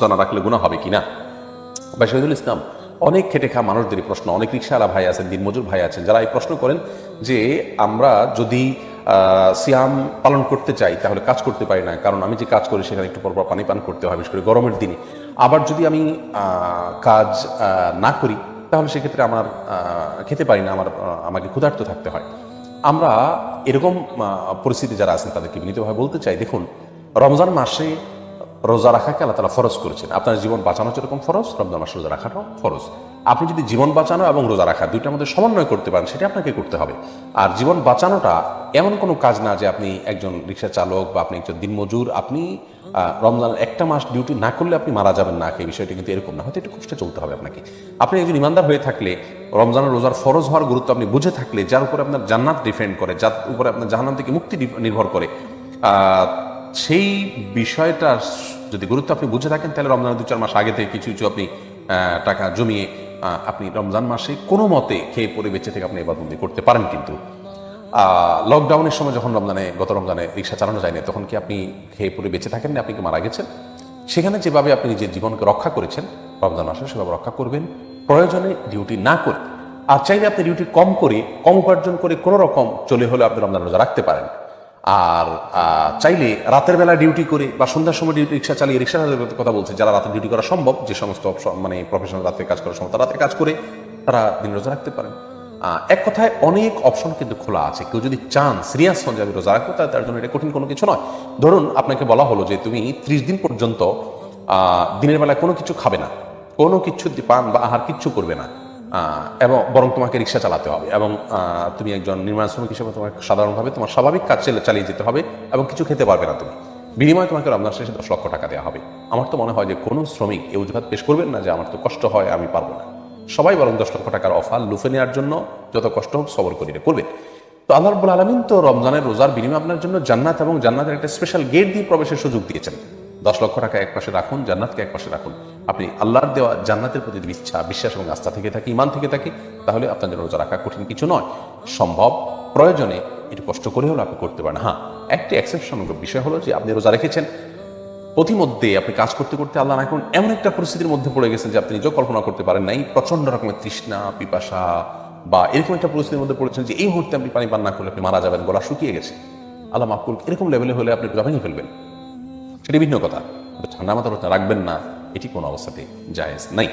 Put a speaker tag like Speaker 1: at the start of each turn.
Speaker 1: জানা রাখলে গুণা হবে কিনা? বা শহীদুল ইসলাম, অনেক খেটে খাওয়া মানুষদেরই প্রশ্ন। অনেক রিক্সাওয়ালা ভাই আছেন, দিনমজুর ভাই আছেন, যারা এই প্রশ্ন করেন যে আমরা যদি সিয়াম পালন করতে চাই, তাহলে কাজ করতে পারি না। কারণ আমি যে কাজ করি, সেখানে একটু পর পর পানি পান করতে হয়, বিশেষ করে গরমের দিনে। আবার যদি আমি কাজ না করি, তাহলে সেক্ষেত্রে আমার খেতে পারি না, আমার আমাকে ক্ষুধার্ত থাকতে হয়। আমরা এরকম পরিস্থিতি যারা আছেন, তাদেরকে বিনীতভাবে বলতে চাই, দেখুন, রমজান মাসে রোজা রাখাকে আল্লাহ তালা ফরজ করেছেন। আপনার জীবন বাঁচানো যেরকম ফরজ রমজান মাসে রোজা রাখাটাও ফরজ। আপনি যদি জীবন বাঁচানো এবং রোজা রাখা দুইটার মধ্যে সমন্বয় করতে পারেন সেটা আপনাকে করতে হবে। আর জীবন বাঁচানোটা এমন কোনো কাজ না যে আপনি একজন রিক্সা চালক বা আপনি একজন দিনমজুর আপনি আহ, রমজানের একটা মাস ডিউটি না করলে আপনি মারা যাবেন না এই বিষয়টা কিন্তু এরকম না। হয়তো একটু কষ্টে চলতে হবে আপনাকে। আপনি একজন ইমানদার হয়ে থাকলে রমজানের রোজার ফরজ হওয়ার গুরুত্ব আপনি বুঝে থাকলে যার উপরে আপনার জান্নাত ডিফেন্ড করে যার উপরে আপনার জাহান্নাম থেকে মুক্তি নির্ভর করে সেই বিষয়টা যদি গুরুত্ব আপনি বুঝে থাকেন, তাহলে রমজানের দু চার মাস আগে থেকে কিছু কিছু আপনি টাকা জমিয়ে আপনি রমজান মাসে কোনো মতে খেয়ে পরে বেঁচে থেকে আপনি এবাদবন্দি করতে পারেন কিন্তু। লকডাউনের সময় যখন রমজানে, গত রমজানে রিক্সা চালানো যায়নি, তখন কি আপনি খেয়ে পরে বেঁচে থাকেন না? আপনি কি মারা গেছেন? সেখানে যেভাবে আপনি নিজের জীবনকে রক্ষা করেছেন, রমজান মাসে সেভাবে রক্ষা করবেন। প্রয়োজনে ডিউটি না করে। আর চাইলে আপনি ডিউটি কম করে, কম উপার্জন করে কোনো রকম চলে হলে আপনি রমজান রোজা রাখতে পারেন। আর চাইলে রাতের বেলা ডিউটি করে বা সন্ধ্যার সময় ডিউটি রিক্সা চালিয়ে রিক্সা কথা বলছে, যারা রাতে ডিউটি করা সম্ভব, যে সমস্ত মানে প্রফেশনাল রাতে কাজ করা সম্ভব তারা রাতে কাজ করে, তারা দিন রোজা রাখতে পারেন। এক কথায় অনেক অপশন কিন্তু খোলা আছে। কেউ যদি চান সিরিয়াস হন যে আমি রোজা রাখব, তার জন্য এটা কঠিন কোনো কিছু নয়। ধরুন আপনাকে বলা হলো যে তুমি ত্রিশ দিন পর্যন্ত দিনের বেলায় কোনো কিছু খাবে না। কোনো কিছু পান বা আহার কিচ্ছু করবে না। এবং বরং তোমাকে রিক্সা চালাতে হবে এবং তুমি একজন নির্মাণ শ্রমিক হিসেবে তোমাকে সাধারণভাবে তোমার স্বাভাবিক কাজ চালিয়ে যেতে হবে এবং কিছু খেতে পারবে না তুমি। বিনিময়ে তোমাকে রমজান শেষে দশ লক্ষ টাকা দেওয়া হবে। আমার তো মনে হয় যে কোনো শ্রমিক এই অজুহাত পেশ করবেন না যে আমার তো কষ্ট হয়, আমি পারব না। সবাই বরং দশ লক্ষ টাকার অফার লুফে নেওয়ার জন্য যত কষ্ট হোক সবর করিয়ে করবেন। তো আল্লাহ রব্বুল আলমিন তো রমজানের রোজার বিনিময়ে আপনার জন্য জান্নাত এবং জান্নাতের একটা স্পেশাল গেট দিয়ে প্রবেশের সুযোগ দিয়েছেন। দশ লক্ষ টাকা এক পাশে রাখুন, জান্নাতকে এক পাশে রাখুন। আপনি আল্লাহর দেওয়া জান্নাতের প্রতি ইচ্ছা বিশ্বাস এবং আস্থা থেকে থাকে ইমান থেকে থাকে, তাহলে আপনার জন্য রোজা রাখা কঠিন কিছু নয়। সম্ভব, প্রয়োজনে একটু কষ্ট করে হলেও আপনি করতে পারেন। হ্যাঁ একটি এক্সেপশন বিষয় হলো যে আপনি রোজা রেখেছেন প্রতিমধ্যে আপনি কাজ করতে করতে আল্লাহ না এখন এমন একটা পরিস্থিতির মধ্যে পড়ে গেছেন যে আপনি নিজেও কল্পনা করতে পারেন নাই প্রচণ্ড রকমের তৃষ্ণা, পিপাসা বা এরকম একটা পরিস্থিতির মধ্যে পড়েছেন যে এই মুহূর্তে আপনি পানি পান না করলে আপনি মারা যাবেন, গলা শুকিয়ে গেছে। আল্লাহ মাফ করুক, এরকম লেভেলে হলে আপনি ভেঙে ফেলবেন। সেটি ভিন্ন কথা। ঠান্ডা মাথার রাখবেন না এটি কোনো অবস্থাতে জায়েজ নাই।